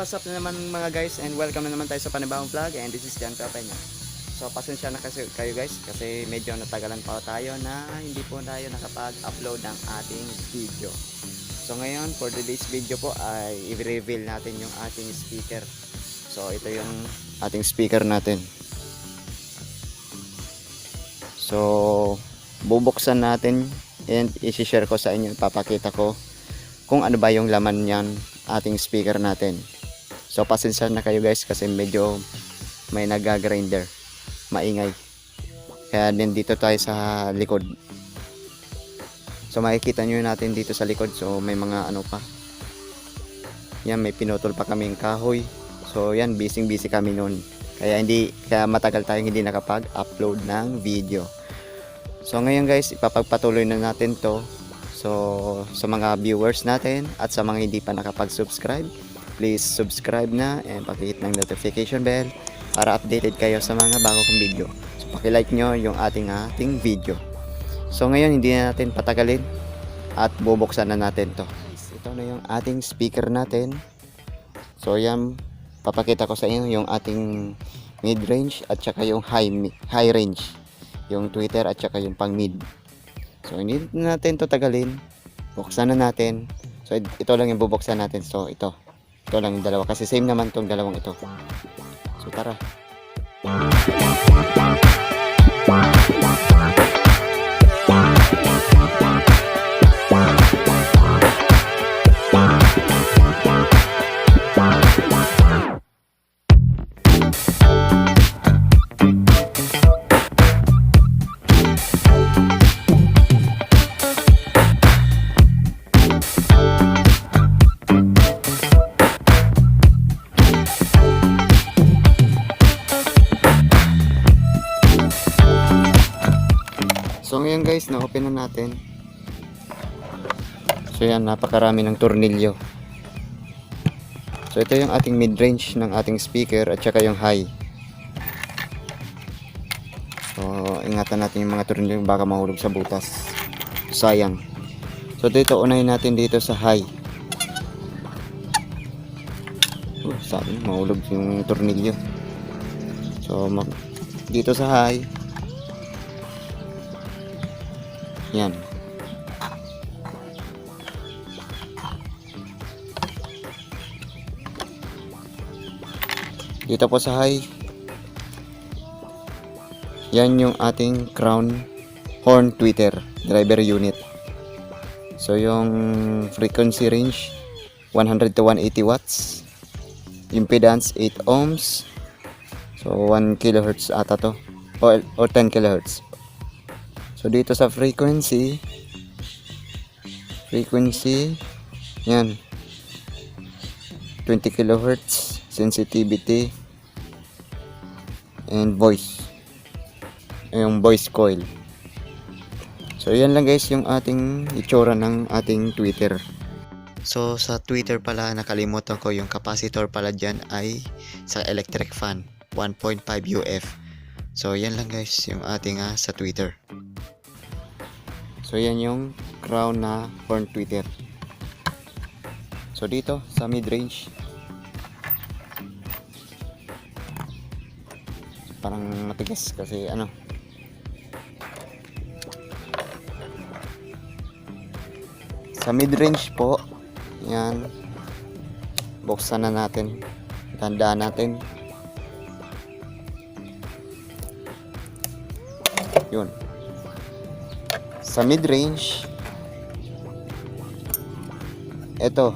what's up na naman mga guys and welcome na naman tayo sa panibawang vlog and this is Jan Pepeña. So pasensya na kasi kayo guys kasi medyo natagalan pa tayo na hindi po tayo nakapag-upload ng ating video. So ngayon for today's video po ay i-reveal natin yung ating speaker. So ito yung ating speaker natin. So bubuksan natin and i-share ko sa inyo, papakita ko kung ano ba yung laman niyan ating speaker natin. So pasensya na kayo guys kasi medyo may nagagrinder, maingay. Kaya din dito tayo sa likod. So makikita nyo natin dito sa likod. So may mga ano pa. Yan may pinutol pa kaming kahoy. So yan busy busy kami noon. Kaya hindi kaya matagal tayong hindi nakapag-upload ng video. So ngayon guys, ipapagpatuloy na natin 'to So, sa mga viewers natin at sa mga hindi pa nakapag-subscribe, please subscribe na and pakihit ng notification bell para updated kayo sa mga bago kong video. So, pakilike nyo yung ating ating video. So, ngayon hindi na natin patagalin at bubuksan na natin to. Ito na yung ating speaker natin. So, yan, papakita ko sa inyo yung ating mid-range at saka yung high, high range. Yung Twitter at saka yung pang mid. So, hindi natin to tagalin. Buksan na natin. So, it- ito lang yung bubuksan natin. So, ito. Ito lang yung dalawa. Kasi same naman tong dalawang ito. So, tara. So, ngayon guys, na-open na natin. So, yan. Napakarami ng tornilyo. So, ito yung ating mid-range ng ating speaker at saka yung high. So, ingatan natin yung mga tornilyo baka mahulog sa butas. Sayang. So, dito unahin natin dito sa high. Oh, sabi mahulog yung tornilyo. So, mag- dito sa high. Yan. Dito po sa high. Yan yung ating crown horn tweeter driver unit. So yung frequency range 100 to 180 watts. Impedance 8 ohms. So 1 kilohertz ata to. Or 10 kilohertz. So dito sa frequency frequency yan. 20 kilohertz sensitivity and voice. Yung voice coil. So yan lang guys yung ating itsura ng ating Twitter. So sa Twitter pala nakalimutan ko yung capacitor pala dyan ay sa electric fan 1.5 UF so yan lang guys yung ating ah, sa Twitter So yan yung crown na horn tweeter. So dito sa mid-range. Parang matigas kasi ano. Sa mid-range po yan. Buksan na natin. Tandaan natin. Yun sa mid-range. Ito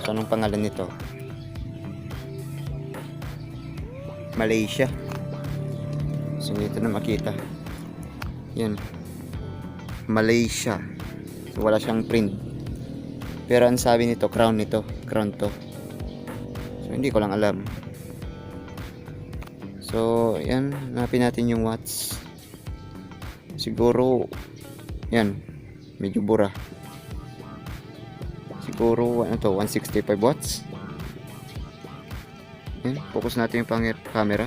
so anong pangalan nito? Malaysia. So dito na makita. Yan Malaysia. So, wala siyang print. Pero ang sabi nito crown nito. Crown to. So hindi ko lang alam So, yan. Hanapin natin yung watts. Siguro, yan. Medyo bura. Siguro, ano to, 165 watts. Yan. Focus natin yung pangir camera.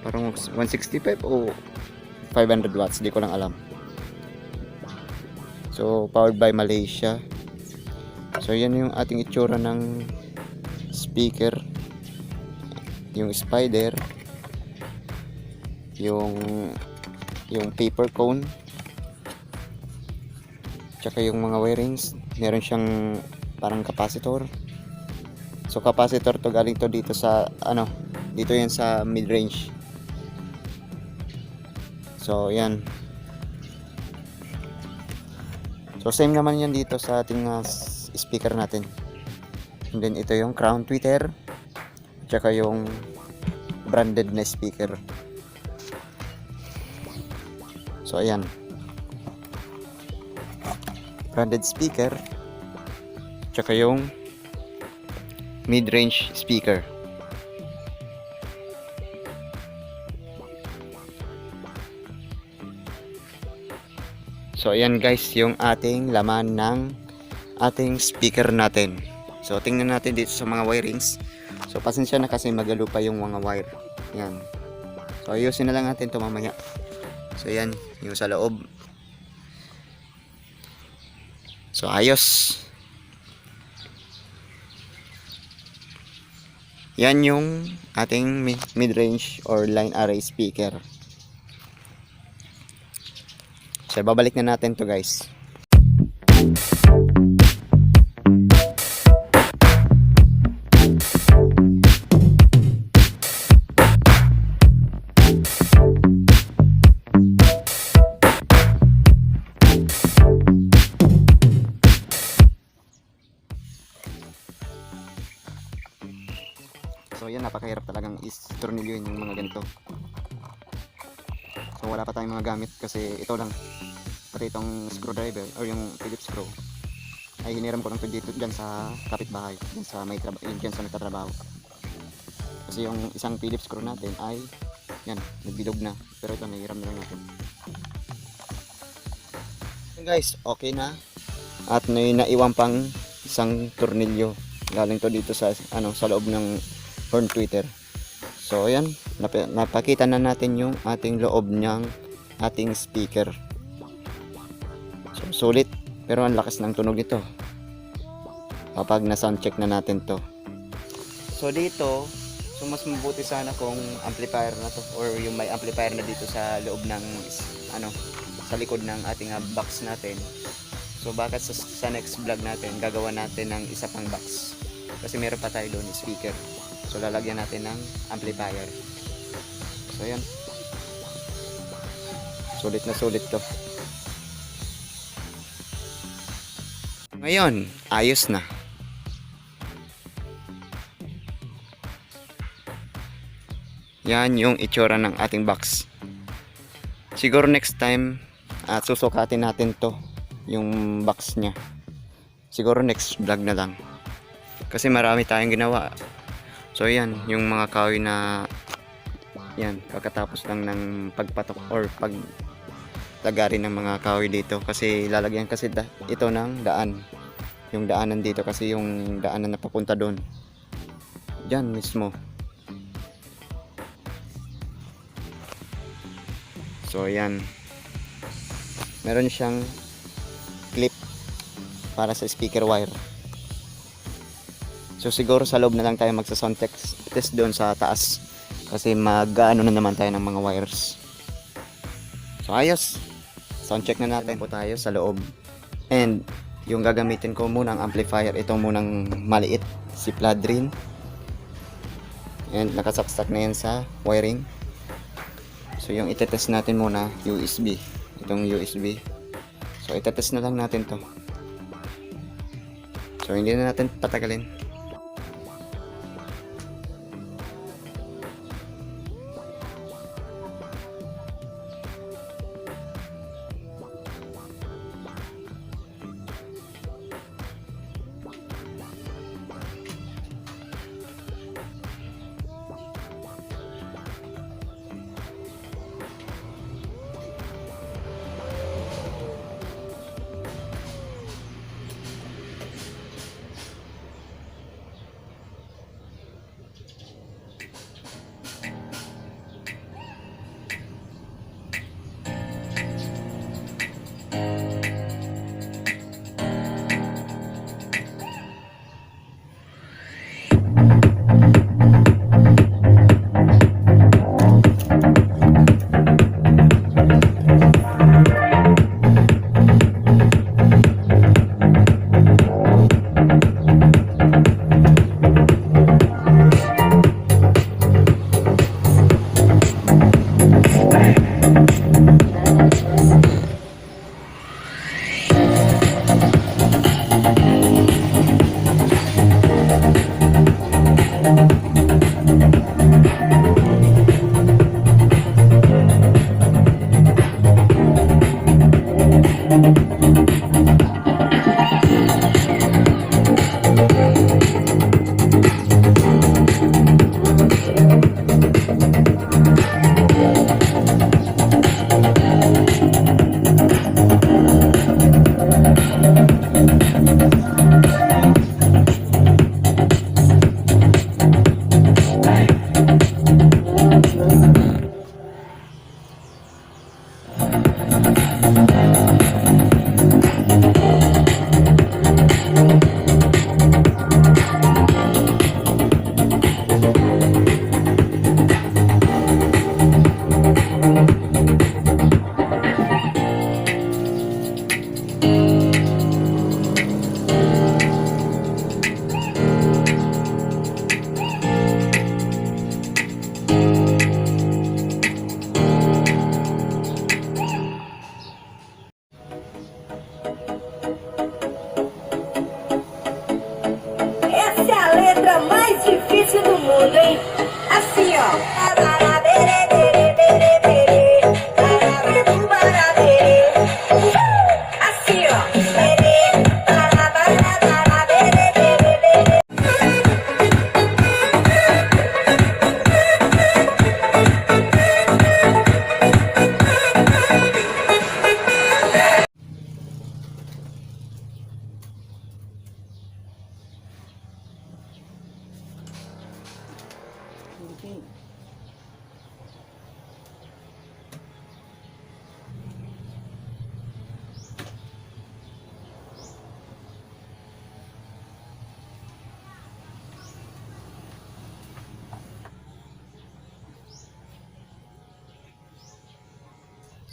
Parang 165 o 500 watts, di ko lang alam. So, powered by Malaysia. So, yan yung ating itsura ng speaker. Yung spider. Yung yung paper cone. Tsaka yung mga wirings. Meron siyang parang capacitor. So, capacitor to galing to dito sa, ano, dito yan sa mid-range. So, yan. So, same naman yan dito sa ating uh, speaker natin. And then, ito yung crown tweeter. Tsaka yung branded na speaker. So, ayan. Branded speaker. Tsaka yung mid-range speaker. So ayan guys yung ating laman ng ating speaker natin. So tingnan natin dito sa mga wirings. So pasensya na kasi magalo pa yung mga wire. Yan. So ayusin na lang natin to mamaya. So yan yung sa loob. So ayos. Yan yung ating mi- mid-range or line array speaker. So, babalik na natin to guys. Napakahirap talagang is-tornilyo yung mga ganito. So wala pa tayong mga gamit kasi ito lang. Pati itong screwdriver or yung Phillips screw ay hiniram ko lang to dito dyan sa kapitbahay dyan sa may trabaho dyan sa nagtatrabaho. Kasi yung isang Phillips screw natin ay yan nagbilog na. Pero ito nahiram na lang natin. Yun guys okay na. At may naiwan pang isang tornilyo. Galing to dito sa ano sa loob ng horn tweeter so ayan nap- napakita na natin yung ating loob niyang ating speaker So, sulit. Pero ang lakas ng tunog nito. Kapag na-sound check na natin to. So, dito, so mas mabuti sana kung amplifier na to or yung may amplifier na dito sa loob ng ano sa likod ng ating ah, box natin. So bakit sa, sa next vlog natin gagawa natin ng isa pang box. Kasi meron pa tayo doon speaker. So lalagyan natin ng amplifier. So yan. Sulit na sulit to. Ngayon, ayos na. Yan yung itsura ng ating box. Siguro next time, at susukatin natin to, yung box niya. Siguro next vlog na lang. Kasi marami tayong ginawa. So yan, yung mga kahoy na yan, kakatapos lang ng pagpatok or pag lagarin ng mga kahoy dito. Kasi lalagyan kasi da- ito ng daan. Yung daanan dito kasi yung daanan na papunta doon. Dyan mismo. So yan. Meron siyang clip para sa speaker wire so siguro sa loob na lang tayo magsa sound test, test doon sa taas. Kasi mag ano na naman tayo ng mga wires. So ayos. Sound check na natin. po tayo sa loob. And yung gagamitin ko munang amplifier ito munang maliit si Pladrin. And nakasaksak na yan sa wiring. So yung itetest natin muna USB itong USB so itetest na lang natin to. So hindi na natin patagalin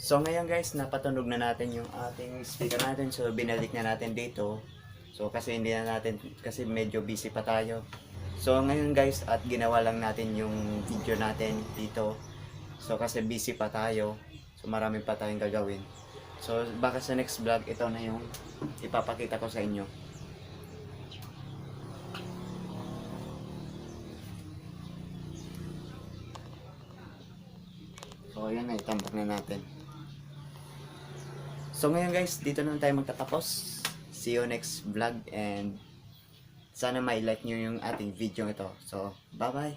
So ngayon guys, napatunog na natin yung ating speaker natin. So binalik na natin dito. So kasi hindi na natin, kasi medyo busy pa tayo. So ngayon guys, at ginawa lang natin yung video natin dito. So kasi busy pa tayo. So marami pa tayong gagawin. So baka sa next vlog, ito na yung ipapakita ko sa inyo. So ayan na, itambak na natin. So ngayon guys, dito na tayo magtatapos. See you next vlog and sana may like nyo yung ating video ito. So, bye bye!